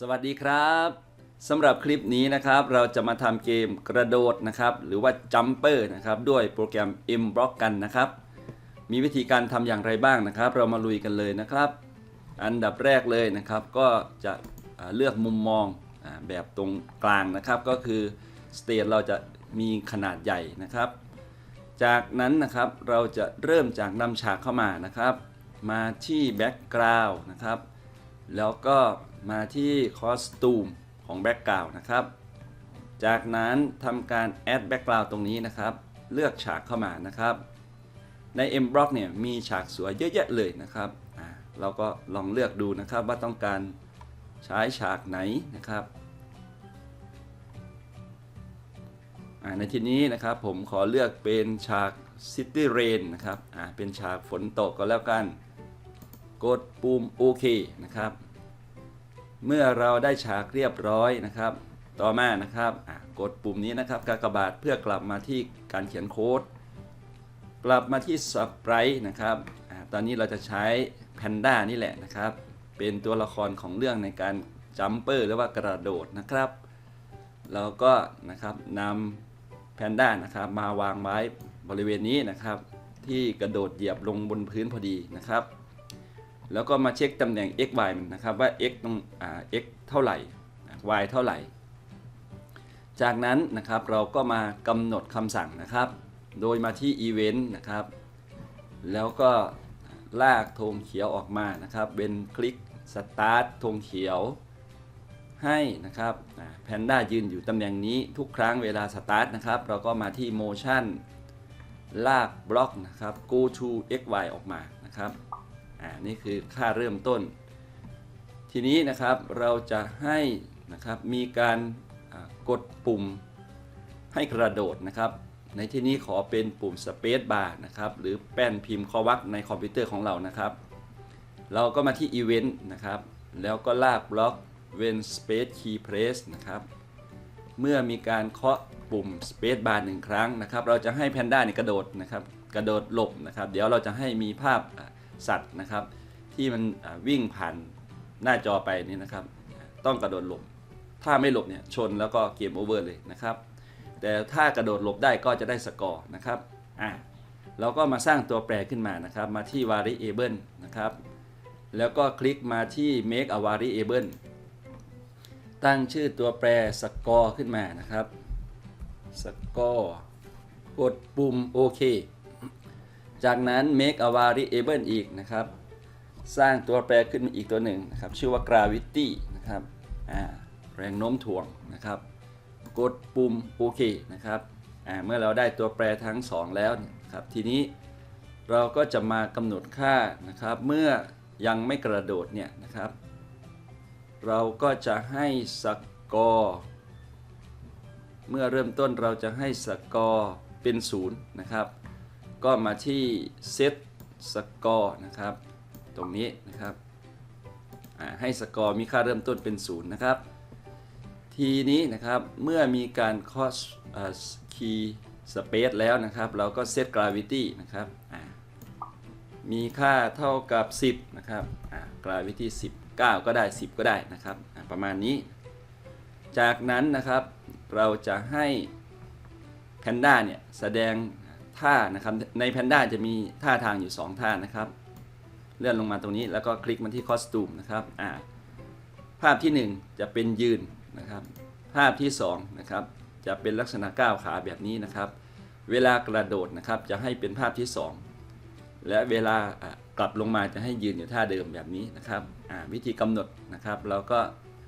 สวัสดีครับสำหรับคลิปนี้นะครับเราจะมาทำเกมกระโดดนะครับหรือว่า Jumper นะครับด้วยโปรแกรม M Block กันนะครับ มีวิธีการทำอย่างไรบ้างนะครับ เรามาลุยกันเลยนะครับ อันดับแรกเลยนะครับ ก็จะเลือกมุมมองแบบตรงกลางนะครับ ก็คือสเตจเราจะมีขนาดใหญ่นะครับ จากนั้นนะครับเราจะเริ่มจากนำฉากเข้ามานะครับ มาที่แบ็กกราวน์นะครับ แล้วก็มาที่คอสตูมของแบ็กกราวน์นะครับ จากนั้นทำการแอดแบ็กกราวน์ตรงนี้นะครับ เลือกฉากเข้ามานะครับ ใน M Block เนี่ยมีฉากสวยเยอะแยะเลยนะครับอ่าเราก็ลองเลือกดูนะครับว่าต้องการใช้ฉากไหนนะครับอ่าในที่นี้นะครับผมขอเลือกเป็นฉาก City Rain นะครับอ่าเป็นฉากฝนตกก็แล้วกัน กดปุ่มโอเคนะครับ เมื่อเราได้ฉากเรียบร้อยนะครับ ต่อมานะครับกดปุ่มนี้นะครับกากบาทเพื่อกลับมาที่การเขียนโค้ด กลับมาที่สปรายนะครับอตอนนี้เราจะใช้แพนด้านี่แหละนะครับ เป็นตัวละครของเรื่องในการจัมเปอร์หรือว่ากระโดดนะครับเราก็นะครับนำแพนด้านะครับมาวางไว้บริเวณนี้นะครับ ที่กระโดดเหยียบลงบนพื้นพอดีนะครับ แล้วก็มาเช็คตำแหน่ง x y มันนะครับว่า x ตรงอ่า x เท่าไหร่ y เท่าไหร่ จากนั้นนะครับเราก็มากำหนดคำสั่งนะครับ โดยมาที่ Event นะครับ แล้วก็ลากธงเขียวออกมานะครับเป็นคลิก Start ธงเขียวให้นะครับแพนด้ายืนอยู่ตำแหน่งนี้ทุกครั้งเวลา Start นะครับ เราก็มาที่ Motion ลากบล็อกนะครับ Go to x y ออกมานะครับ อ่านี่คือค่าเริ่มต้น ทีนี้นะครับเราจะให้นะครับมีการกดปุ่มให้กระโดดนะครับ ในที่นี้ขอเป็นปุ่ม Space Bar นะครับ หรือแป้นพิมพ์คอวักในคอมพิวเตอร์ของเรานะครับ เราก็มาที่ Event นะครับ แล้วก็ลากบล็อก when space key press นะครับ เมื่อมีการเคาะปุ่ม Space Bar หนึ่งครั้งนะครับ เราจะให้แพนด้าเนี่ยกระโดดนะครับ กระโดดหลบนะครับ เดี๋ยวเราจะให้มีภาพ สัตว์นะครับ ที่มันวิ่งผ่านหน้าจอไปนี่นะครับ ต้องกระโดดหลบ ถ้าไม่หลบเนี่ยชนแล้วก็เกมโอเวอร์เลยนะครับ แต่ถ้ากระโดดหลบได้ก็จะได้สกอร์นะครับอะเราก็มาสร้างตัวแปรขึ้นมานะครับ มาที่ variable นะครับ แล้วก็คลิกมาที่ make a variable ตั้งชื่อตัวแปรสกอร์ขึ้นมานะครับสกอร์กดปุ่มโอเค จากนั้น make a variable อีกนะครับ สร้างตัวแปรขึ้นมาอีกตัวหนึ่งนะครับ ชื่อว่า gravity นะครับแรงโน้มถ่วงนะครับ กดปุ่มโอเคนะครับเมื่อเราได้ตัวแปรทั้ง 2 แล้วนะครับทีนี้เราก็จะมากำหนดค่านะครับ เมื่อยังไม่กระโดดเนี่ยนะครับ เราก็จะให้สกอร์เมื่อเริ่มต้นเราจะให้สกอร์เป็น 0 นะครับ ก็มาที่ set score นะครับ ตรงนี้นะครับให้สกอร์มีค่าเริ่มต้นเป็น 0 นะครับ ทีนี้นะครับเมื่อมีการ cos key space แล้วนะครับ เราก็ set gravity นะครับมีค่าเท่ากับ 10 นะครับอ่า gravity 10 9 ก็ได้ 10 ก็ได้นะครับประมาณนี้ จากนั้นนะครับเราจะให้แพนด้าเนี่ยแสดง ท่านะครับ ในแพนด้าจะมีท่าทางอยู่ 2 ท่านะครับ เลื่อนลงมาตรงนี้แล้วก็คลิกมาที่คอสตูมนะครับอ่าภาพที่ 1 จะเป็นยืนนะครับ ภาพที่2นะครับจะเป็นลักษณะก้าวขาแบบนี้นะครับ เวลากระโดดนะครับจะให้เป็นภาพที่ 2 และเวลากลับลงมาจะให้ยืนอยู่ท่าเดิมแบบนี้นะครับวิธีกำหนดนะครับ เราก็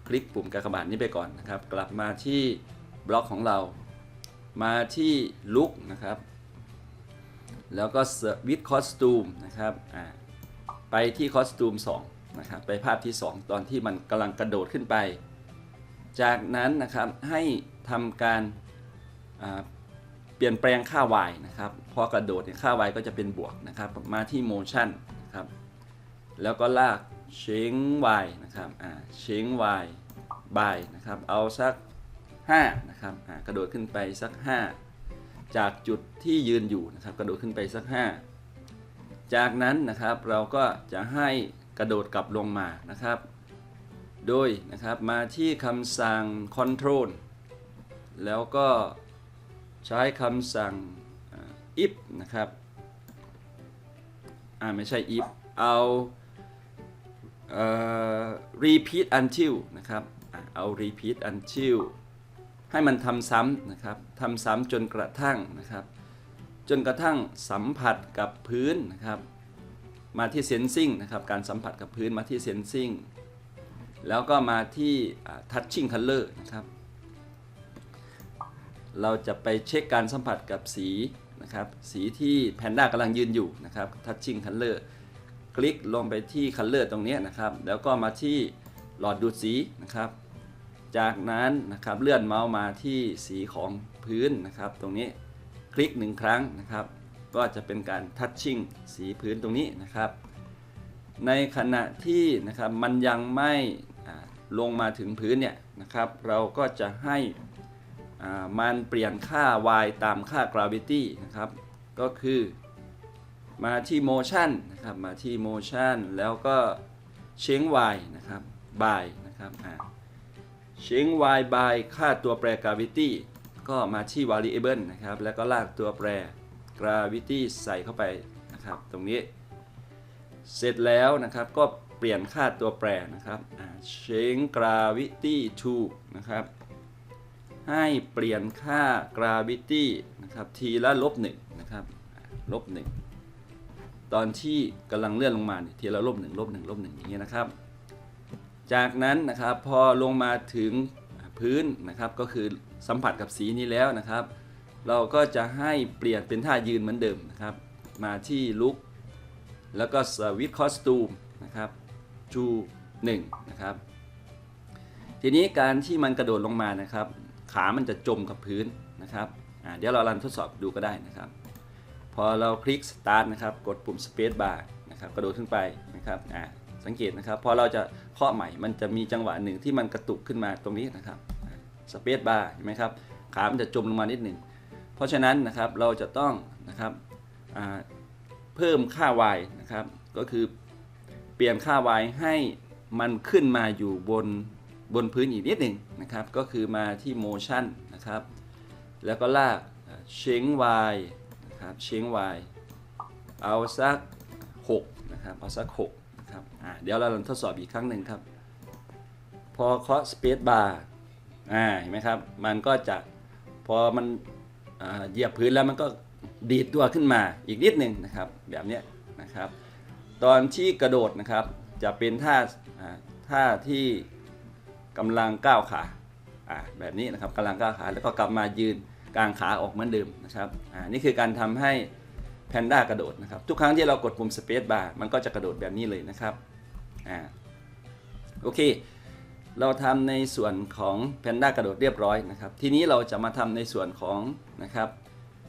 คลิกปุ่มกากบาทนี้ไปก่อนนะครับ กลับมาที่บล็อกของเรา มาที่ลุกนะครับ แล้วก็วิตคอสตูมนะครับไปที่คอสตูม2นะครับไปภาพที่ 2 ตอนที่มันกำลังกระโดดขึ้นไป จากนั้นนะครับให้ทำการเปลี่ยนแปลงค่า y นะครับพอกระโดดเนี่ยค่า y ก็จะเป็นบวกนะครับมาที่ motion นะครับแล้วก็ลาก change y นะครับอ่า change y by นะครับเอาสัก5นะครับกระโดดขึ้นไปสัก 5 จากจุดที่ยืนอยู่นะครับกระโดดขึ้นไปสัก 5 จากนั้นนะครับเราก็จะให้กระโดดกลับลงมานะครับ โดยนะครับมาที่คำสั่ง control แล้วก็ใช้คำสั่ง if นะครับอ่าไม่ใช่ if เอาเอ่อ repeat until นะครับเอา repeat until ให้มันทำซ้ำนะครับทำซ้ำจนกระทั่งนะครับ จนกระทั่งสัมผัสกับพื้นนะครับ มาที่ sensing นะครับ การสัมผัสกับพื้นมาที่ sensing แล้วก็มาที่ touching color นะครับ เราจะไปเช็คการสัมผัสกับสีนะครับ สีที่แพนด้ากำลังยืนอยู่นะครับ touching color คลิกลงไปที่ color ตรงนี้นะครับ แล้วก็มาที่หลอดดูดสีนะครับ จากนั้นนะครับเลื่อนเมาส์มาที่สีของพื้นนะครับ ตรงนี้คลิกหนึ่งครั้งนะครับ ก็จะเป็นการ touching สีพื้นตรงนี้นะครับ ในขณะที่นะครับมันยังไม่ลงมาถึงพื้นเนี่ยนะครับ เราก็จะให้มันเปลี่ยนค่า y ตามค่า gravity นะครับ ก็คือมาที่ motion นะครับ มาที่ motion แล้วก็ change y นะครับ by นะครับอ่า change y by ค่าตัวแปร gravity ก็มาที่ variable นะครับ แล้วก็ลากตัวแปร gravity ใส่เข้าไปนะครับ ตรงนี้ เสร็จแล้วนะครับก็เปลี่ยนค่าตัวแปรนะครับอ่า change gravity to นะครับ ให้เปลี่ยนค่า gravity นะครับทีละลบหนึ่งนะครับลบหนึ่งตอนที่กำลังเลื่อนลงมาเนี่ยทีละลบหนึ่งลบหนึ่งลบหนึ่งอย่างเงี้ยนะครับ จากนั้นนะครับพอลงมาถึงพื้นนะครับก็คือสัมผัสกับสีนี้แล้วนะครับ เราก็จะให้เปลี่ยนเป็นท่ายืนเหมือนเดิมนะครับ มาที่ลุกแล้วก็สวิตคอสตูมนะครับจู1นะครับ ทีนี้การที่มันกระโดดลงมานะครับ ขามันจะจมกับพื้นนะครับเดี๋ยวเราลันทดสอบดูก็ได้นะครับ พอเราคลิก Start นะครับ กดปุ่ม Space Bar นะครับกระโดดขึ้นไปนะครับ สังเกตนะครับพอเราจะเคาะใหม่มันจะมีจังหวะหนึ่งที่มันกระตุกขึ้นมาตรงนี้นะครับสเปซบาร์เห็นไหมครับขามันจะจมลงมานิดหนึ่งเพราะฉะนั้นนะครับเราจะต้องนะครับเพิ่มค่า y นะครับก็คือเปลี่ยนค่า y ให้มันขึ้นมาอยู่บนบนพื้นอีกนิดหนึ่งนะครับ ก็คือมาที่ motion นะครับ แล้วก็ลาก change y นะครับ change y เอาสัก 6 นะครับ เอาสัก 6 ครับอ่าเดี๋ยวเราลองทดสอบอีกครั้งหนึ่งครับ พอเคาะ space bar อ่าเห็นไหมครับ มันก็จะพอมันเหยียบพื้นแล้วมันก็ดีดตัวขึ้นมาอีกนิดหนึ่งนะครับ แบบนี้นะครับ ตอนที่กระโดดนะครับ จะเป็นท่าท่าที่กำลังก้าวขาอ่าแบบนี้นะครับกำลังก้าวขาแล้วก็กลับมายืนกลางขาออกเหมือนเดิมนะครับอ่านี่คือการทำให้ แพนด้ากระโดดนะครับ ทุกครั้งที่เรากดปุ่ม Space Bar มันก็จะกระโดดแบบนี้เลยนะครับอ่าโอเค เราทำในส่วนของแพนด้ากระโดดเรียบร้อยนะครับ ทีนี้เราจะมาทำในส่วนของนะครับ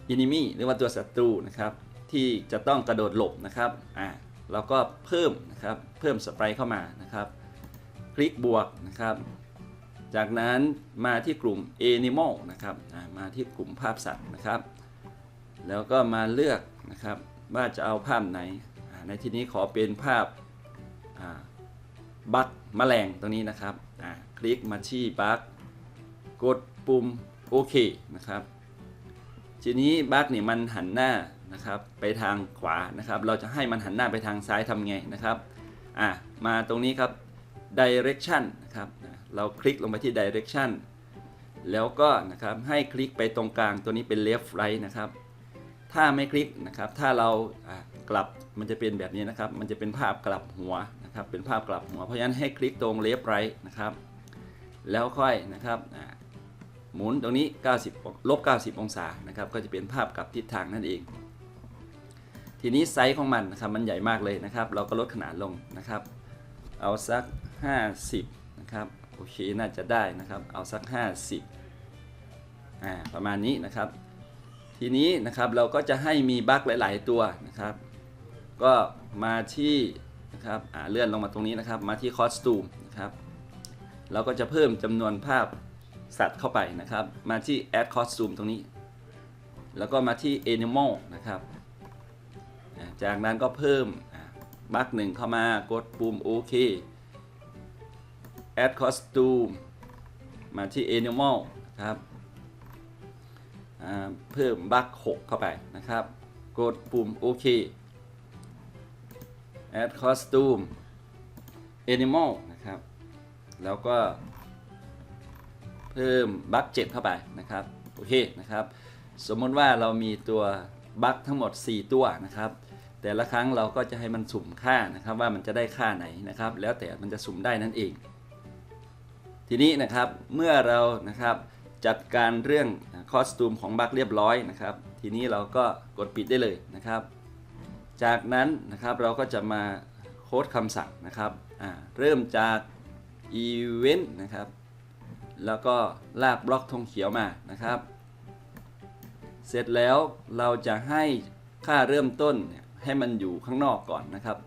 อินิมีหรือว่าตัวศัตรูนะครับ ที่จะต้องกระโดดหลบนะครับอ่าเราก็เพิ่มนะครับเพิ่มสไปรเข้ามานะครับ คลิกบวกนะครับ จากนั้นมาที่กลุ่ม Animal นะครับมาที่กลุ่มภาพสัตว์นะครับ แล้วก็มาเลือกนะครับว่าจะเอาภาพไหน ในที่นี้ขอเป็นภาพาบัคแมลงตรงนี้นะครับคลิกมาที่บัคกดปุ่มโอเคนะครับทีนี้บัคเนี่ยมันหันหน้านะครับไปทางขวานะครับ เราจะให้มันหันหน้าไปทางซ้ายทำไงนะครับอ่ามาตรงนี้ครับ direction นะครับเราคลิกลงไปที่ direction แล้วก็นะครับให้คลิกไปตรงกลางตัวนี้เป็น left right นะครับ ถ้าไม่คลิกนะครับ ถ้าเรากลับมันจะเป็นแบบนี้นะครับ มันจะเป็นภาพกลับหัวนะครับ เป็นภาพกลับหัว เพราะฉะนั้นให้คลิกตรง left right นะครับ แล้วค่อยนะครับหมุนตรงนี้ 90ลบ90 องศานะครับ ก็จะเป็นภาพกลับทิศทางนั่นเอง ทีนี้ไซส์ของมันนะครับมันใหญ่มากเลยนะครับ เราก็ลดขนาดลงนะครับ เอาสัก 50 นะครับ โอเค น่าจะได้นะครับ เอาสัก 50อ่าประมาณนี้นะครับ ทีนี้นะครับเราก็จะให้มีบั๊กหลาย ๆ ตัวนะครับ ก็มาที่นะครับเลื่อนลงมาตรงนี้นะครับ มาที่คอสตูมนะครับเราก็จะเพิ่มจำนวนภาพสัตว์เข้าไปนะครับ มาที่ add costume ตรงนี้ แล้วก็มาที่ animal นะครับ จากนั้นก็เพิ่มบั๊กหนึ่งเข้ามากดปุ่มโอเค add costume มาที่ animal ครับ เพิ่มบัค6เข้าไปนะครับ กดปุ่มโอเค add costume animal นะครับ แล้วก็ เพิ่มบัค7เข้าไปนะครับ โอเคนะครับ สมมติว่าเรามีตัวบัคทั้งหมด 4 ตัวนะครับแต่ละครั้งเราก็จะให้มันสุ่มค่านะครับว่ามันจะได้ค่าไหนนะครับ แล้วแต่มันจะสุ่มได้นั่นเอง ทีนี้นะครับเมื่อเรานะครับ จัดการเรื่องคอสตูมของบัคเรียบร้อยนะครับ ทีนี้เราก็กดปิดได้เลยนะครับ จากนั้นนะครับเราก็จะมาโค้ดคำสั่งนะครับเริ่มจาก Event นะครับ แล้วก็ลากบล็อกธงเขียวมานะครับ เสร็จแล้วเราจะให้ค่าเริ่มต้นให้มันอยู่ข้างนอกก่อนนะครับ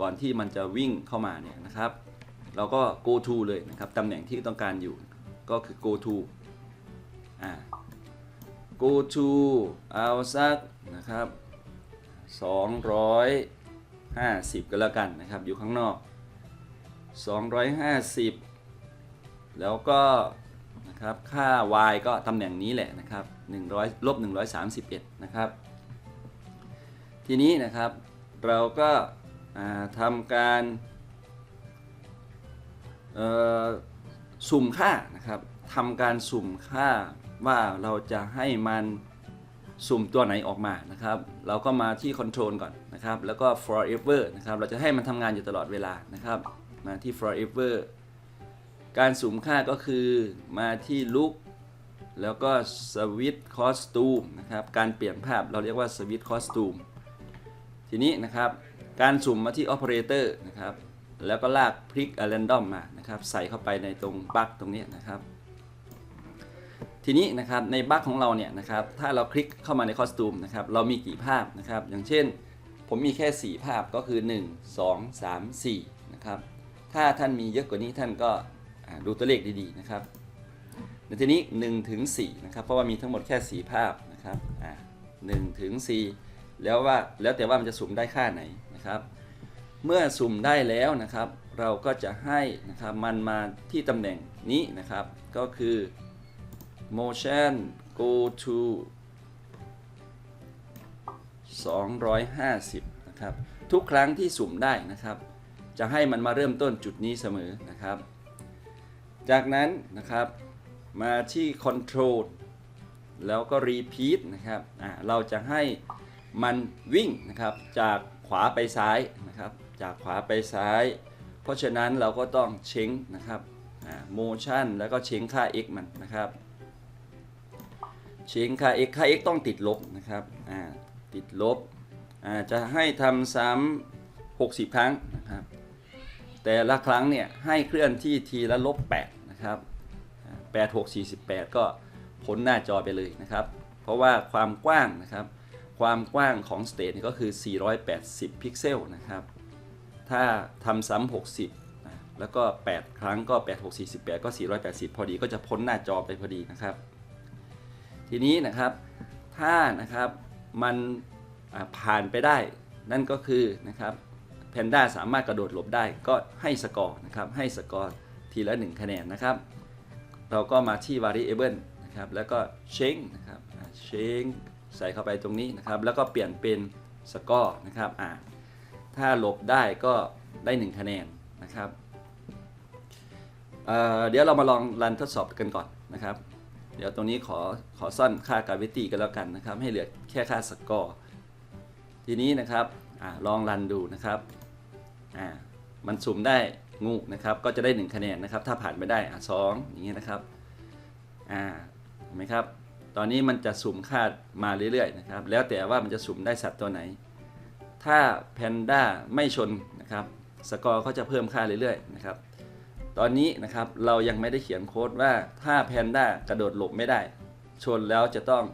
ก่อนที่มันจะวิ่งเข้ามาเนี่ยนะครับ เราก็ go to เลยนะครับตำแหน่งที่ต้องการอยู่ก็คือ go to อ่า go to เอาสักนะครับ250 ก็แล้วกันนะครับ อยู่ข้างนอก 250 แล้วก็นะครับค่า y ก็ตำแหน่งนี้แหละนะครับ100ลบ131 นะครับ ทีนี้นะครับเราก็ทำการสุ่มค่านะครับทำการสุ่มค่า ว่าเราจะให้มันสุ่มตัวไหนออกมานะครับ เราก็มาที่ Control ก่อนนะครับ แล้วก็ forever นะครับ เราจะให้มันทำงานอยู่ตลอดเวลานะครับ มาที่ forever การสุ่มค่าก็คือมาที่ look แล้วก็ switch costume นะครับ การเปลี่ยนภาพเราเรียกว่า switch costume ทีนี้นะครับ การสุ่มมาที่ operator นะครับ แล้วก็ลากพลิก random มานะครับ ใส่เข้าไปในตรงบั๊กตรงนี้นะครับ ทีนี้นะครับในบั๊กของเราเนี่ยนะครับถ้าเราคลิกเข้ามาในคอสตูมนะครับเรามีกี่ภาพนะครับอย่างเช่น ผมมีแค่ 4 ภาพก็คือ 1 2 3 4นะครับถ้าท่านมีเยอะกว่านี้ท่านก็ดูตัวเลขดีๆนะครับในทีนี้1ถึง4นะครับเพราะว่ามีทั้งหมดแค่ 4 ภาพนะครับอ่า1ถึง4แล้วว่าแล้วแต่ว่ามันจะสุ่มได้ค่าไหนนะครับ เมื่อสุ่มได้แล้วนะครับ เราก็จะให้นะครับมันมาที่ตำแหน่งนี้นะครับก็คือ motion go to 250 นะครับ ทุกครั้งที่สุ่มได้นะครับ จะให้มันมาเริ่มต้นจุดนี้เสมอนะครับ จากนั้นนะครับมาที่ control แล้วก็ repeat นะครับเราจะให้มันวิ่งนะครับจากขวาไปซ้ายนะครับ จากขวาไปซ้าย เพราะฉะนั้นเราก็ต้องเช้งนะครับ motion แล้วก็เช้งค่า x มันนะครับ เชงค่า x ค่า x ต้องติดลบนะครับอ่าติดลบอ่าจะให้ทำซ้ำ60 ครั้งนะครับ แต่ละครั้งเนี่ยให้เคลื่อนที่ทีละลบ8นะครับ8 6 48 ก็พ้นหน้าจอไปเลยนะครับ เพราะว่าความกว้างนะครับความกว้างของสเตทก็คือ 480 พิกเซลนะครับ ถ้าทำซ้ำ60 แล้วก็ 8 ครั้งก็ 8 6 48 ก็ 480 พอดีก็จะพ้นหน้าจอไปพอดีนะครับ ทีนี้นะครับถ้านะครับมันผ่านไปได้ นั่นก็คือนะครับแพนด้าสามารถกระโดดหลบได้ก็ให้สกอร์นะครับให้สกอร์ทีละ 1 คะแนนนะครับ เราก็มาที่ variable นะครับแล้วก็ change นะครับอ่า change ใส่เข้าไปตรงนี้นะครับ แล้วก็เปลี่ยนเป็นสกอร์นะครับอ่าถ้าหลบได้ก็ได้ 1 คะแนนนะครับเเดี๋ยวเรามาลองรันทดสอบกันก่อนนะครับ เดี๋ยวตรงนี้ขอขอซ่อนค่ากาวิตี้กันแล้วกันนะครับ ให้เหลือแค่ค่าสกอร์ทีนี้นะครับอลองรันดูนะครับมันสุ่มได้งูนะครับ ก็จะได้ 1 คะแนนนะครับ ถ้าผ่านไม่ได้อะสองอย่างเงี้ยนะครับอ่าเห็นไหมครับ ตอนนี้มันจะสุ่มค่ามาเรื่อยๆนะครับ แล้วแต่ว่ามันจะสุ่มได้สัตว์ตัวไหน ถ้าแพนด้าไม่ชนนะครับ สกอร์เขาจะเพิ่มค่าเรื่อยๆนะครับ ตอนนี้นะครับเรายังไม่ได้เขียนโค้ดว่าถ้าแพนด้ากระโดดหลบไม่ได้ ชนแล้วจะต้อง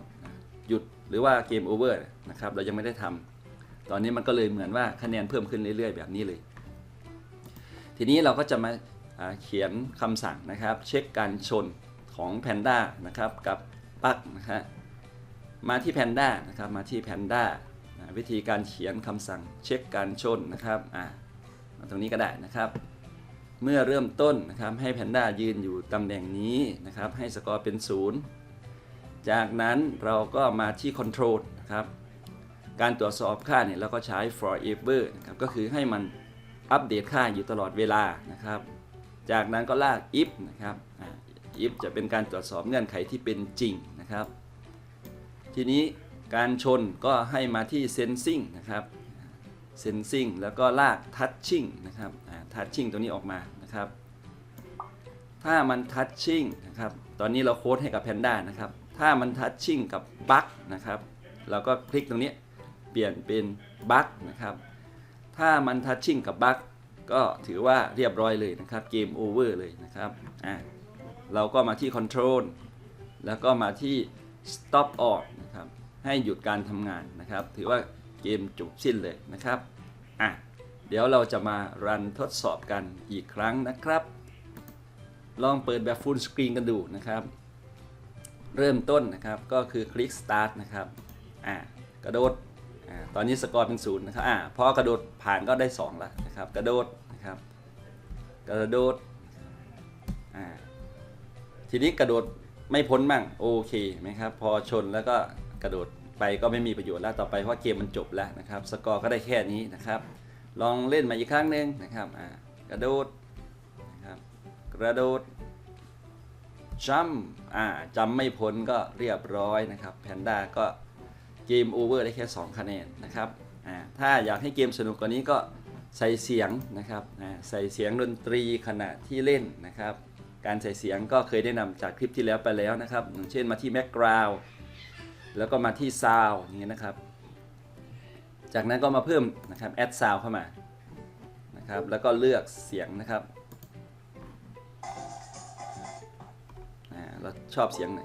หยุดหรือว่าเกมโอเวอร์นะครับเรายังไม่ได้ทำตอนนี้มันก็เลยเหมือนว่าคะแนนเพิ่มขึ้นเรื่อย ๆ แบบนี้เลย ทีนี้เราก็จะมาเขียนคำสั่งนะครับ เช็คการชนของแพนด้านะครับกับปั๊กนะฮะมาที่แพนด้านะครับมาที่แพนด้าวิธีการเขียนคำสั่งเช็คการชนนะครับอ่าตรงนี้ก็ได้นะครับ เมื่อเริ่มต้นนะครับให้แพนด้ายืนอยู่ตำแหน่งนี้นะครับ ให้สกอร์เป็น 0 จากนั้นเราก็มาที่ Control นะครับ การตรวจสอบค่าเนี่ยเราก็ใช้ forever นะครับก็คือให้มันอัปเดตค่าอยู่ตลอดเวลานะครับ จากนั้นก็ลาก if นะครับ if จะเป็นการตรวจสอบเงื่อนไขที่เป็นจริงนะครับ ทีนี้การชนก็ให้มาที่ sensing นะครับ sensing แล้วก็ลาก touching นะครับอ่า touching ตัวนี้ออกมานะครับ ถ้ามัน touching นะครับ ตอนนี้เราโค้ดให้กับ Panda นะครับ ถ้ามัน touching กับ bug นะครับ เราก็คลิกตรงนี้เปลี่ยนเป็น bug นะครับ ถ้ามัน touching กับ bug ก็ถือว่าเรียบร้อยเลยนะครับ เกม over เลยนะครับอ่าเราก็มาที่ control แล้วก็มาที่ stop all นะครับ ให้หยุดการทำงานนะครับ ถือว่า เกมจบสิ้นเลยนะครับอะเดี๋ยวเราจะมารันทดสอบกันอีกครั้งนะครับ ลองเปิดแบบ full screen กันดูนะครับ เริ่มต้นนะครับก็คือคลิก start นะครับอะกระโดดอ่าตอนนี้สกอร์เป็นศูนย์นะครับอ่าพอกระโดดผ่านก็ได้2แล้วนะครับ กระโดดนะครับ กระโดดอ่าทีนี้กระโดดไม่พ้นบ้างโอเคไหมครับ พอชนแล้วก็กระโดด ไปก็ไม่มีประโยชน์แล้วต่อไปเพราะเกมมันจบแล้วนะครับสกอร์ก็ได้แค่นี้นะครับ ลองเล่นมาอีกครั้งหนึ่งนะครับกระโดดนะครับกระโดดจัมอ่าจำไม่พ้นก็เรียบร้อยนะครับแพนด้าก็เกมโอเวอร์ได้แค่ 2 คะแนนนะครับอ่าถ้าอยากให้เกมสนุกกว่านี้ก็ใส่เสียงนะครับอ่าใส่เสียงดนตรีขณะที่เล่นนะครับ การใส่เสียงก็เคยได้นำจากคลิปที่แล้วไปแล้วนะครับอย่างเช่นมาที่ background แล้วก็มาที่ sound อย่างเงี้ยนะครับ จากนั้นก็มาเพิ่มนะครับ add sound เข้ามานะครับแล้วก็เลือกเสียงนะครับเราชอบเสียงไหน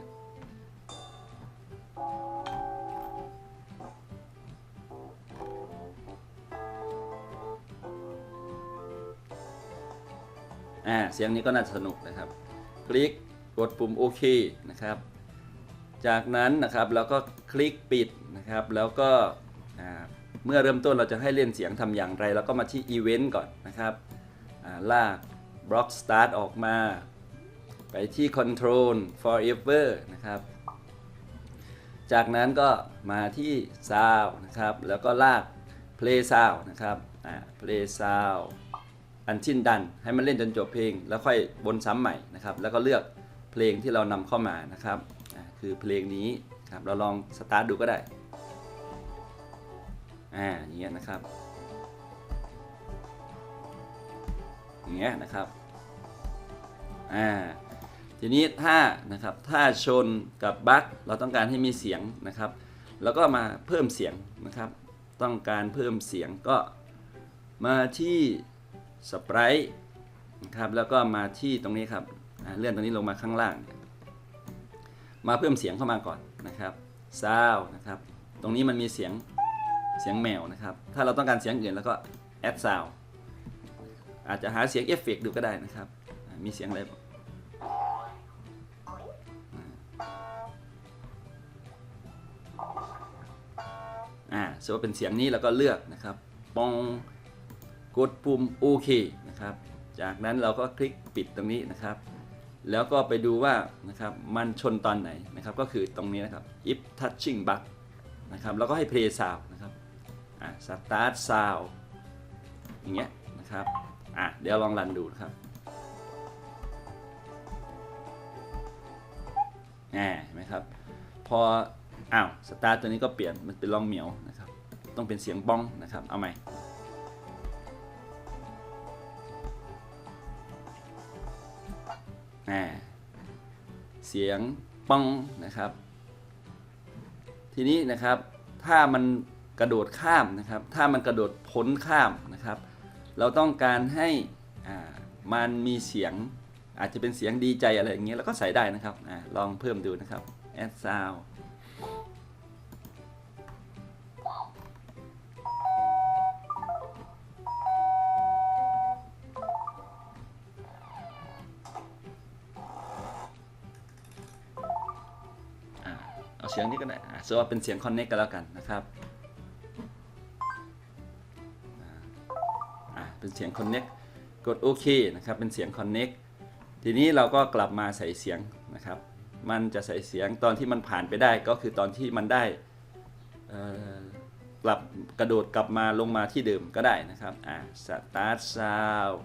อ่าเสียงนี้ก็น่าสนุกนะครับ คลิกกดปุ่มโอเคนะครับ จากนั้นนะครับเราก็คลิกปิดนะครับ แล้วก็เมื่อเริ่มต้นเราจะให้เล่นเสียงทำอย่างไรแล้วก็มาที่อีเวนต์ก่อนนะครับาลากบล็อก start ออกมา ไปที่ control forever นะครับ จากนั้นก็มาที่ sound นะครับ แล้วก็ลาก play sound นะครับ play sound อันชิ้นดัน ให้มันเล่นจนจบเพลง แล้วค่อยบนซ้ำใหม่นะครับ แล้วก็เลือกเพลงที่เรานำเข้ามานะครับ คือเพลงนี้ครับเราลองสตาร์ทดูก็ได้อ่าอย่างเงี้ยนะครับอย่างเงี้ยนะครับอ่าทีนี้ถ้านะครับถ้าชนกับบั๊กเราต้องการให้มีเสียงนะครับ แล้วก็มาเพิ่มเสียงนะครับ ต้องการเพิ่มเสียงก็มาที่สปรท์นะครับแล้วก็มาที่ตรงนี้ครับเลื่อนตรงนี้ลงมาข้างล่าง มาเพิ่มเสียงเข้ามาก่อนนะครับซาวนะครับ ตรงนี้มันมีเสียงเสียงแมวนะครับ ถ้าเราต้องการเสียงอื่นแล้วก็แอดซาวอาจจะหาเสียงเอฟเฟกต์ดูก็ได้นะครับ มีเสียงอะไรอ่าสมมติว่าเป็นเสียงนี้แล้วก็เลือกนะครับปองกดปุ่มโอเคนะครับ จากนั้นเราก็คลิกปิดตรงนี้นะครับ แล้วก็ไปดูว่านะครับมันชนตอนไหนนะครับก็คือตรงนี้นะครับ if touching bug นะครับแล้วก็ให้ play sound นะครับอ่า start sound อย่างเงี้ยนะครับอะเดี๋ยวลองรันดูนะครับอ่าเห็นไหมครับพออ้าวสตาร์ตัวนี้ก็เปลี่ยนมันเป็นลองเหมียวนะครับต้องเป็นเสียงบ้องนะครับเอาใหม่ เสียงป้องนะครับ ทีนี้นะครับถ้ามันกระโดดข้ามนะครับ ถ้ามันกระโดดพ้นข้ามนะครับ เราต้องการให้มันมีเสียงอาจจะเป็นเสียงดีใจอะไรอย่างเงี้ยแล้วก็ใส่ได้นะครับอลองเพิ่มดูนะครับ add sound สียงนี้ก็ได้อ่าสมมติว่าเป็นเสียง connect กันแล้วกันนะครับอ่าเป็นเสียง connect กดโอเคนะครับเป็นเสียง connect ทีนี้เราก็กลับมาใส่เสียงนะครับ มันจะใส่เสียงตอนที่มันผ่านไปได้ก็คือตอนที่มันได้กลับกระโดดกลับมาลงมาที่เดิมก็ได้นะครับอ่า start sound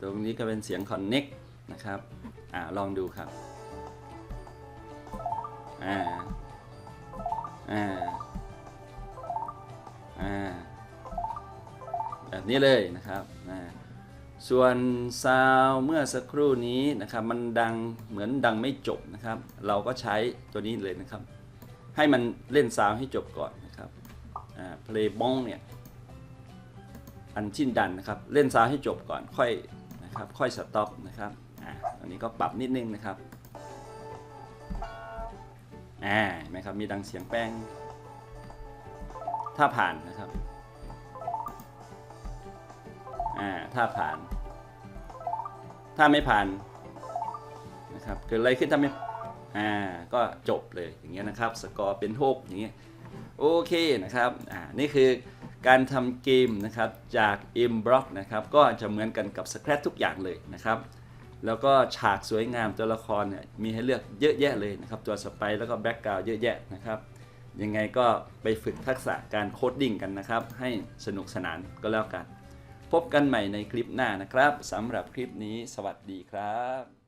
ตรงนี้ก็เป็นเสียง connect นะครับอ่าลองดูครับ อ่า อ่า อ่า แบบนี้เลยนะครับอ่าส่วนซาวเมื่อสักครู่นี้นะครับมันดังเหมือนดังไม่จบนะครับ เราก็ใช้ตัวนี้เลยนะครับ ให้มันเล่นซาวให้จบก่อนนะครับอ่า play bong เนี่ยอันชิ้นดันนะครับ เล่นซาวให้จบก่อนค่อยนะครับ ค่อยสต็อปนะครับอ่าอันนี้ก็ปรับนิดนึงนะครับ อ่าเห็นไหมครับมีดังเสียงแป้ง ถ้าผ่านนะครับอ่าถ้าผ่าน ถ้าไม่ผ่านนะครับเกิดอะไรขึ้นถ้าไม่อ่าก็จบเลยอย่างเงี้ยนะครับ สกอร์เป็นหกอย่างเงี้ยโอเคนะครับอ่านี่คือการทำเกมนะครับจาก M Block นะครับก็จะเหมือนกันกับ Scratch ทุกอย่างเลยนะครับ แล้วก็ฉากสวยงามตัวละครเนี่ยมีให้เลือกเยอะแยะเลยนะครับ ตัวสไปแล้วก็แบ็กกราวเยอะแยะนะครับ ยังไงก็ไปฝึกทักษะการโคดดิ้งกันนะครับ ให้สนุกสนานก็แล้วกัน พบกันใหม่ในคลิปหน้านะครับสำหรับคลิปนี้สวัสดีครับ